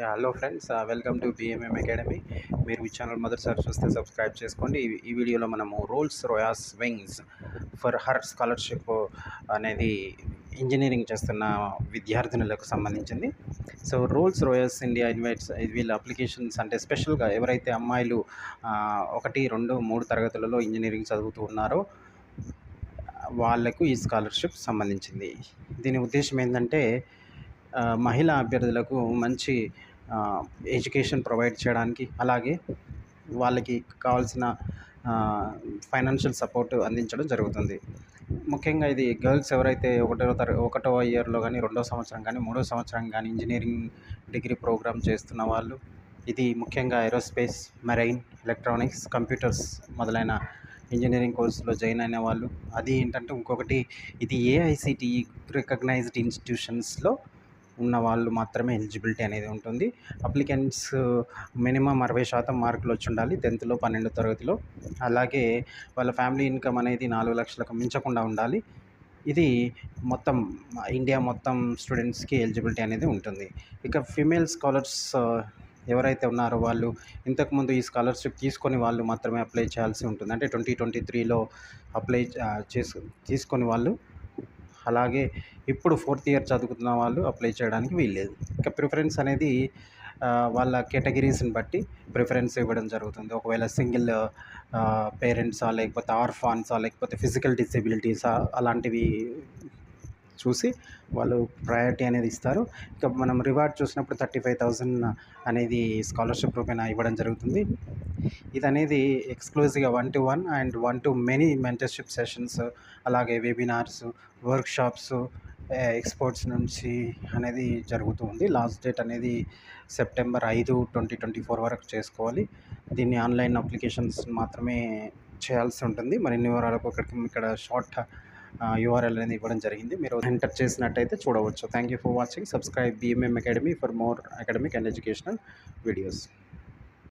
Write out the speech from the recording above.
Hello friends welcome to BMM academy మీరు ఈ channel మొదటిసారి చూస్తే సబ్స్క్రైబ్ చేసుకోండి. ఈ- వీడియోలో మనము Rolls Royce wings for her scholarship అనేది ఇంజనీరింగ్ చేస్తున్న విద్యార్థినులకు సంబంధించింది. So Rolls Royce India invites వీళ్ళ అప్లికేషన్స్ అంటే స్పెషల్గా ఎవరైతే అమ్మాయిలు uh, ఒకటి రెండు మూడు తరగతులలో ఇంజనీరింగ్ చదువుతూ ఉన్నారో వాళ్ళకు ఈ స్కాలర్షిప్ సంబంధించింది. దీని ఉద్దేశం ఏంటంటే మహిళా అభ్యర్థులకు మంచి ఎడ్యుకేషన్ ప్రొవైడ్ చేయడానికి అలాగే వాళ్ళకి కావాల్సిన ఫైనాన్షియల్ సపోర్ట్ అందించడం జరుగుతుంది. ముఖ్యంగా ఇది గర్ల్స్ ఎవరైతే ఒకటో తర ఒకటో ఇయర్లో కానీ రెండో సంవత్సరం కానీ మూడో సంవత్సరం కానీ ఇంజనీరింగ్ డిగ్రీ ప్రోగ్రామ్ చేస్తున్న వాళ్ళు ఇది ముఖ్యంగా ఏరోస్పేస్ మెరైన్ ఎలక్ట్రానిక్స్ కంప్యూటర్స్ మొదలైన ఇంజనీరింగ్ కోర్సులో జాయిన్ అయిన వాళ్ళు. అది ఏంటంటే ఇంకొకటి ఇది ఏఐసిటిఈ రికగ్నైజ్డ్ ఇన్స్టిట్యూషన్స్లో ఉన్న వాళ్ళు మాత్రమే ఎలిజిబిలిటీ అనేది ఉంటుంది. అప్లికెంట్స్ మినిమం అరవై శాతం మార్కులు వచ్చి ఉండాలి టెన్త్లో పన్నెండు తరగతిలో. అలాగే వాళ్ళ ఫ్యామిలీ ఇన్కమ్ అనేది నాలుగు లక్షలకు మించకుండా ఉండాలి. ఇది మొత్తం ఇండియా మొత్తం స్టూడెంట్స్కి ఎలిజిబిలిటీ అనేది ఉంటుంది. ఇక ఫిమేల్ స్కాలర్స్ ఎవరైతే ఉన్నారో వాళ్ళు ఇంతకుముందు ఈ స్కాలర్షిప్ తీసుకొని వాళ్ళు మాత్రమే అప్లై చేయాల్సి ఉంటుంది. అంటే ట్వంటీ ట్వంటీ త్రీలో అప్లై చేసు తీసుకొని వాళ్ళు అలాగే ఇప్పుడు ఫోర్త్ ఇయర్ చదువుతున్న వాళ్ళు అప్లై చేయడానికి వీల్లేదు. ఇక ప్రిఫరెన్స్ అనేది వాళ్ళ కేటగిరీస్ని బట్టి ప్రిఫరెన్స్ ఇవ్వడం జరుగుతుంది. ఒకవేళ సింగిల్ పేరెంట్సా లేకపోతే ఆర్ఫాన్సా లేకపోతే ఫిజికల్ డిసెబిలిటీసా అలాంటివి చూసి వాళ్ళు ప్రయారిటీ అనేది ఇస్తారు. ఇక మనం రివార్డ్ చూసినప్పుడు థర్టీ ఫైవ్ థౌజండ్ అనేది స్కాలర్షిప్ రూపేణ ఇవ్వడం జరుగుతుంది. ఇది అనేది ఎక్స్క్లూజివ్గా one to one and one to many mentorship sessions అలాగే వెబినార్స్ వర్క్షాప్స్ ఎక్స్పోర్ట్స్ నుంచి అనేది జరుగుతూ ఉంది. లాస్ట్ డేట్ అనేది సెప్టెంబర్ ఐదు ట్వంటీ ట్వంటీ ఫోర్ వరకు చేసుకోవాలి. దీన్ని ఆన్లైన్ అప్లికేషన్స్ మాత్రమే చేయాల్సి ఉంటుంది. మరిన్ని వివరాలకు అక్కడికి ఇక్కడ షార్ట్ యూఆర్ఎల్ అనేది ఇవ్వడం జరిగింది. మీరు ఎంటర్ చేసినట్టయితే చూడవచ్చు. Thank you for watching subscribe BMM academy for more academic and educational videos